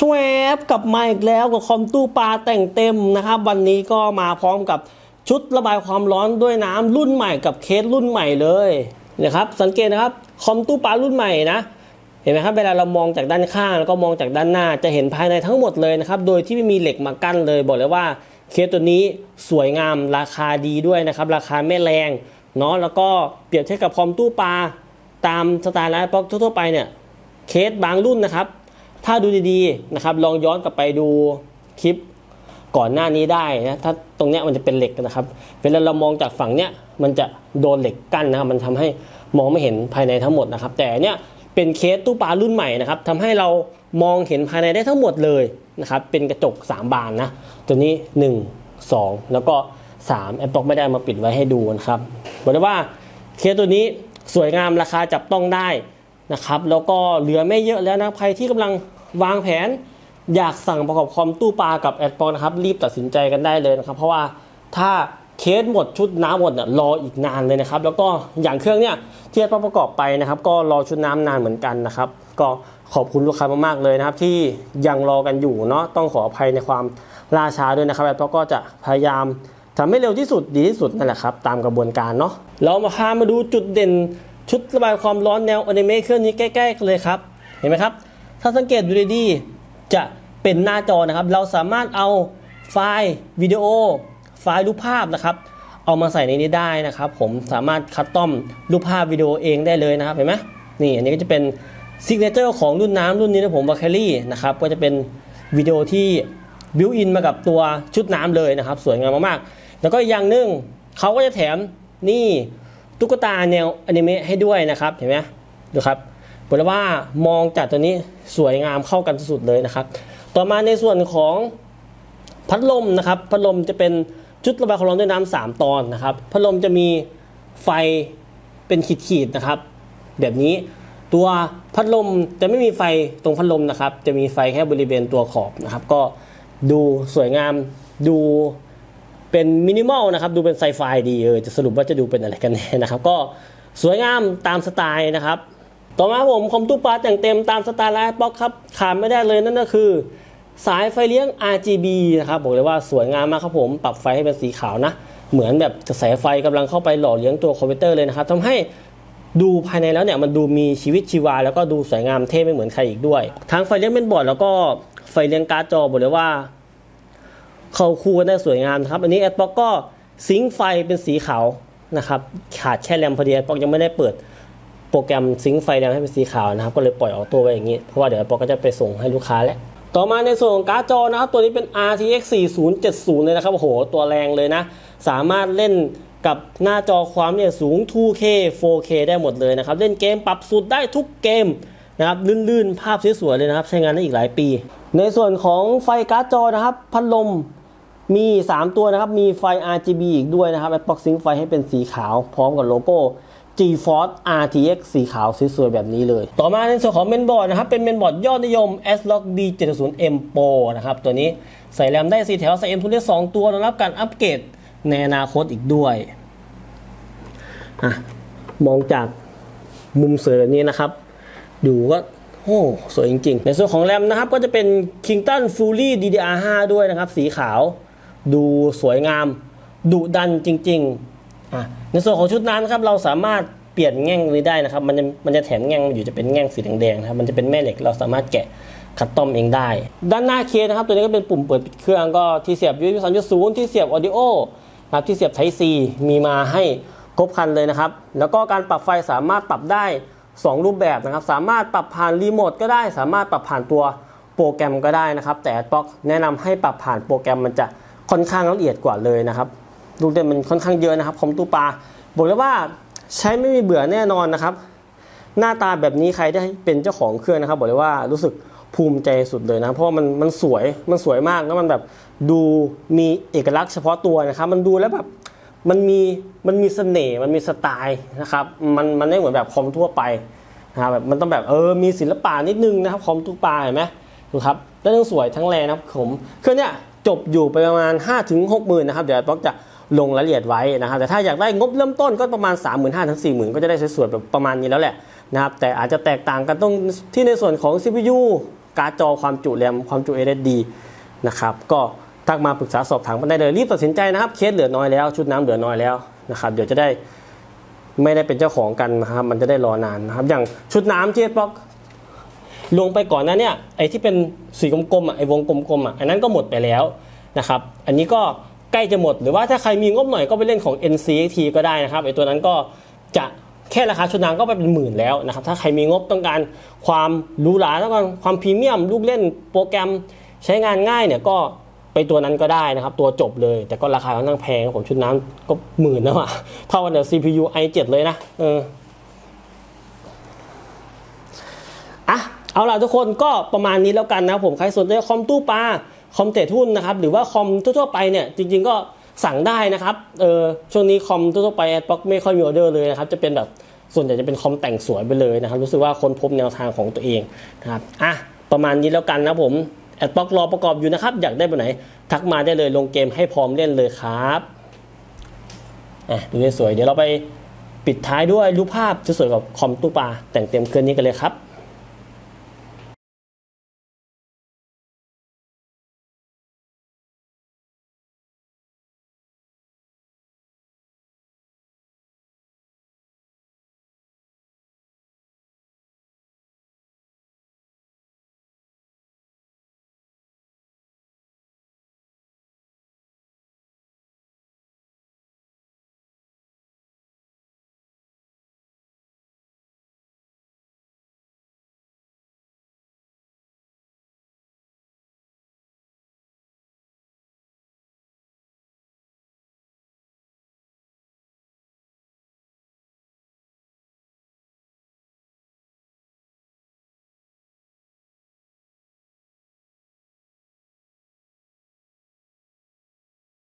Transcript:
ช่วยกลับมาอีกแล้วกับคอมตู้ปลาแต่งเต็มนะครับ วันนี้ก็มาพร้อมกับชุดระบายความร้อนด้วยน้ำรุ่นใหม่กับเคสรุ่นใหม่เลยนะครับ สังเกตนะครับคอมตู้ปลารุ่นใหม่นะเห็นไหมครับเวลาเรามองจากด้านข้างแล้วก็มองจากด้านหน้าจะเห็นภายในทั้งหมดเลยนะครับ โดยที่ไม่มีเหล็กมากั้นเลย บอกเลยว่าเคสตัวนี้สวยงามราคาดีด้วยนะครับ ราคาไม่แรงเนาะแล้วก็เปรียบเทียบกับคอมตู้ปลาตามสไตล์ไลฟ์บ็อกทั่วไปเนี่ยเคสบางรุ่นนะครับ ถ้าดูดีๆนะครับลองย้อนกลับไปดูคลิปก่อนหน้านี้ได้นะถ้าตรงเนี้ยมันจะเป็นเหล็กนะครับเวลาเรามองจากฝั่งเนี้ยมันจะโดนเหล็กกั้นนะครับมันทำให้มองไม่เห็นภายในทั้งหมดนะครับ แต่เนี้ยเป็นเคสตู้ปลารุ่นใหม่นะครับทำให้เรามองเห็นภายในได้ทั้งหมดเลยนะครับเป็นกระจก 3 บานนะตัวนี้ 1 2 แล้วก็ 3 แอปบอกไม่ได้มาปิดไว้ให้ดูนะครับบอกเลยว่าเคสตัวนี้สวยงามราคาจับต้องได้ นะครับแล้วก็เหลือไม่เยอะแล้วนะใครที่กำลังวางแผน อยากสั่งประกอบคอมตู้ปลากับแอดปองนะครับรีบตัดสินใจกันได้เลยนะครับ เพราะว่าถ้าเคสหมดชุดน้ำหมดเนี่ยรออีกนานเลยนะครับ แล้วก็อย่างเครื่องเนี่ยที่แอดปองประกอบไปนะครับ ก็รอชุดน้ำนานเหมือนกันนะครับ ก็ขอบคุณลูกค้ามากๆเลยนะครับ ที่ยังรอกันอยู่เนาะต้องขออภัยในความล่าช้าด้วยนะครับแอดปองก็จะพยายามทำให้เร็วที่สุดดีที่สุดนั่นแหละครับตามกระบวนการเนาะเรามาพามาดูจุดเด่น ชุดระบายความร้อนแนวอนิเมะเครื่องนี้ใกล้ๆเลยครับ เห็นไหมครับ ถ้าสังเกตดูดีๆจะเป็นหน้าจอนะครับ เราสามารถเอาไฟล์วิดีโอ ไฟล์รูปภาพนะครับ เอามาใส่ในนี้ได้นะครับ ผมสามารถคัสตอมรูปภาพวิดีโอเองได้เลยนะครับเห็นไหมนี่อันนี้ก็จะเป็นซิกเนเจอร์ของรุ่นน้ำรุ่นนี้นะผมบาเคลลี่นะครับก็จะเป็นวิดีโอที่บิวอินมากับตัวชุดน้ำเลยนะครับ สวยงามมากๆ แล้วก็อย่างหนึ่งเขาก็จะแถมนี่ ตุ๊กตาแนวอนิเมะให้ด้วยนะครับเห็นไหมดูครับบอกเลยว่ามองจากตัวนี้สวยงามเข้ากันสุดเลยนะครับ ต่อมาในส่วนของพัดลมนะครับพัดลมจะเป็นชุดระบายความร้อนด้วยน้ำสามตอนนะครับพัดลมจะมีไฟเป็นขีดๆนะครับ แบบนี้ตัวพัดลมจะไม่มีไฟตรงพัดลมนะครับ จะมีไฟแค่บริเวณตัวขอบนะครับ ก็ดูสวยงามดู เป็นมินิมอลนะครับ ดูเป็นไซไฟดีเออจะสรุปว่าจะดูเป็นอะไรกันแน่นะครับ ก็สวยงามตามสไตล์นะครับ ต่อมาผมคอมตู้ปลาแต่งเต็มตามสไตล์ไลฟ์บ็อกครับขาดไม่ได้เลยนั่นก็คือ สายไฟเลี้ยง RGB นะครับบอกเลยว่าสวยงามมากครับผมปรับไฟให้เป็นสีขาวนะ เหมือนแบบกระแสไฟกำลังเข้าไปหล่อเลี้ยงตัวคอมพิวเตอร์เลยนะครับทำให้ดูภายในแล้วเนี่ยมันดูมีชีวิตชีวา แล้วก็ดูสวยงามเท่ไม่เหมือนใครอีกด้วย ทั้งไฟเลี้ยงเป็นบอร์ดแล้วก็ไฟเลี้ยงการ์ดจอบอกเลยว่า เข้าคู่กันได้สวยงามนะครับ อันนี้แอดบ็อกก็ซิงไฟเป็นสีขาวนะครับ ขาดแค่แรมพอดีแอดบ็อกยังไม่ได้เปิดโปรแกรมซิงไฟแรมให้เป็นสีขาวนะครับ ก็เลยปล่อยออโต้ไว้อย่างนี้ เพราะว่าเดี๋ยวแอดบ็อกก็จะไปส่งให้ลูกค้าแล้วต่อมาในส่วนของการ์ดจอนะครับ ตัวนี้เป็น RTX 4070 เลยนะครับโอ้โห ตัวแรงเลยนะ สามารถเล่นกับหน้าจอความเนี่ยสูง 2K 4K ได้หมดเลยนะครับ เล่นเกมปรับสุดได้ทุกเกมนะครับลื่นๆ ภาพสวยๆเลยนะครับ ใช้งานได้อีกหลายปี ในส่วนของไฟการ์ดจอนะครับ พัดลม มี 3 ตัวนะครับ มีไฟ RGB อีกด้วยนะครับ Xbox Sync ไฟให้เป็นสีขาว พร้อมกับโลโก้ GeForce RTX สีขาวสวยๆแบบนี้เลย ต่อมาในส่วนของเมนบอร์ดนะครับ เป็นเมนบอร์ดยอดนิยม S-Log B70M Pro นะครับ ตัวนี้ใส่แรมได้ 4 แถว ใส่ M2 ได้2ตัวรองรับการอัปเกรดในอนาคตอีกด้วยอมองจากมุมเสือแบบนี้นะครับ ดูก็โอ้สวยจริง ๆ ในส่วนของแรมนะครับ ก็จะเป็น Kingston Fury DDR5 ด้วยนะครับ สีขาว ดูสวยงามดุดันจริงๆ ในส่วนของชุดน้ำนครับเราสามารถเปลี่ยนแง่งนี้ได้นะครับ มันจะมันจะแถมแง่งอยู่จะเป็นแง่งสีแดงๆนะครับมันจะเป็นแม่เหล็กเราสามารถแกะคัสตอมเองได้ ด้านหน้าเคสนะครับ ตัวนี้ก็เป็นปุ่มเปิดปิดเครื่องก็ที่เสียบ USB 3.0 ที่เสียบ Audio นะครับที่เสียบ Type C มีมาให้ครบคันเลยนะครับ แล้วก็การปรับไฟสามารถปรับได้ 2 รูปแบบนะครับ สามารถปรับผ่านรีโมทก็ได้ สามารถปรับผ่านตัวโปรแกรมก็ได้นะครับ แต่ Adblock แนะนำให้ปรับผ่านโปรแกรมมันจะ ค่อนข้างละเอียดกว่าเลยนะครับลูกเด่นมันค่อนข้างเยอะนะครับคอมตูปลาบอกเลยว่าใช้ไม่มีเบื่อแน่นอนนะครับ หน้าตาแบบนี้ใครได้เป็นเจ้าของเครื่องนะครับ บอกเลยว่ารู้สึกภูมิใจสุดเลยนะเพราะมันมันสวยมันสวยมากแล้วมันแบบดูมีเอกลักษณ์เฉพาะตัวนะครับ มันดูแล้วแบบมันมีมันมีเสน่ห์มันมีสไตล์นะครับมันมันไม่เหมือนแบบคอมทั่วไปนะครับแบบมันต้องแบบเออมีศิลปะนิดนึงนะครับคอมตู้ปลาเห็นไหมดูครับแล้วทั้งสวยทั้งแรงนะครับผมเครื่องเนี้ย จบอยู่ไปประมาณ5ถึง6 0,000นะครับเดี๋ยวป๊อกจะลงรายละเอียดไว้นะครับแต่ถ้าอยากได้งบเริ่มต้นก็ประมาณ 3 5 0 0 0ถึง40,000 ก็จะได้สวยๆแบบประมาณนี้แล้วแหละนะครับแต่อาจจะแตกต่างกันตรงที่ในส่วนของ CPU การ์ดจอความจุแรมความจุ SSD นะครับก็ทักมาปรึกษาสอบถามกันได้เลยรีบตัดสินใจนะครับเคสเหลือน้อยแล้วชุดน้ำเหลือน้อยแล้วนะครับเดี๋ยวจะได้ไม่ได้เป็นเจ้าของกันนะครับมันจะได้รอนานนะครับอย่างชุดน้ำที่ป๊อก ลงไปก่อนหนั้นเนี่ยไอ้ที่เป็นสีกลมๆอะไอ้วงกลมๆอะอันนั้นก็หมดไปแล้วนะครับอันนี้ก็ใกล้จะหมด หรือว่าถ้าใครมีงบหน่อยก็ไปเล่นของ NCT ก็ได้นะครับไอ้ตัวนั้นก็จะแค่ราคาชุดน้ำก็ไปเป็นหมื่นแล้วนะครับถ้าใครมีงบต้องการความหรูหราต้องการความพรีเมียมลูกเล่นโปรแกรมใช้งานง่ายเนี่ยก็ไปตัวนั้นก็ได้นะครับ ตัวจบเลย แต่ก็ราคาค่อนข้างแพงผมชุดน้ำก็หมื่นแล้วอะเท่ากันเดี๋ยว CPU i7 เลยนะเออ อะ เอาล่ะทุกคนก็ประมาณนี้แล้วกันนะผมใครสนใจคอมตู้ปลาคอมเตะหุ้นนะครับหรือว่าคอมทั่วๆไปเนี่ยจริง ๆ ก็สั่งได้นะครับเออช่วงนี้คอมทั่วๆไปแอดบ็อกไม่ค่อยมีออเดอร์เลยนะครับจะเป็นแบบส่วนใหญ่จะเป็นคอมแต่งสวยไปเลยนะครับ รู้สึกว่าคนพบแนวทางของตัวเองนะครับอะประมาณนี้แล้วกันนะผมแอดบ็อกรอประกอบอยู่นะครับ อยากได้แบบไหน ทักมาได้เลยลงเกมให้พร้อมเล่นเลยครับอะดูด้สวยเดี๋ยวเราไปปิดท้ายด้วยรูปภาพสวยๆกับคอมตู้ปลาแต่งเต็มเครื่องนี้กันเลยครับ